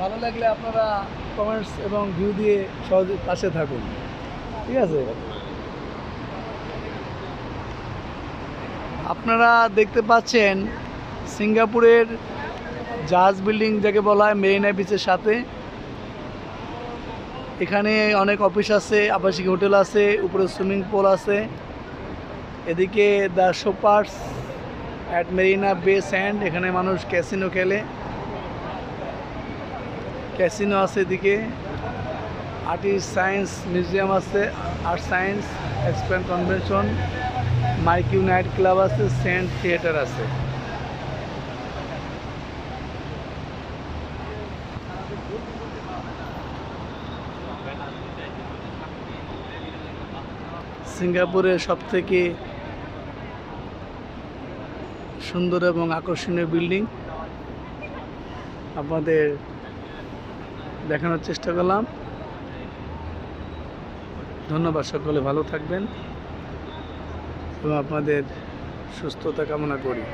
ভালো লাগলে আপনারা কমেন্টস এবং ভিউ দিয়ে সহজে পাশে থাকুন। ঠিক আছে? আপনারা দেখতে পাচ্ছেন সিঙ্গাপুরের জাহাজ বিল্ডিং যাকে বলা হয় মেরিনা বিচের সাথে। এখানে অনেক অফিস আছে, আবাসিক হোটেল আছে, উপরে সুইমিং পুল আছে। এদিকে দ্য সোপার্স অ্যাট মেরিনা বে স্যান্ড এখানে মানুষ ক্যাসিনো খেলে। ক্যাসিনো আছে এদিকে। আর্টিস্ট সায়েন্স মিউজিয়াম আছে আর্ট সায়েন্স এক্সপ্যান্ড কনভেনশন মাইকিউ নাইট ক্লাব আছে সেন্ট থিয়েটার আছে। সিঙ্গাপুরের সব থেকে সুন্দর এবং আকর্ষণীয় বিল্ডিং আপনাদের দেখানোর চেষ্টা করলাম। ধন্যবাদ সকলে ভালো থাকবেন এবং আপনাদের সুস্থতা কামনা করি।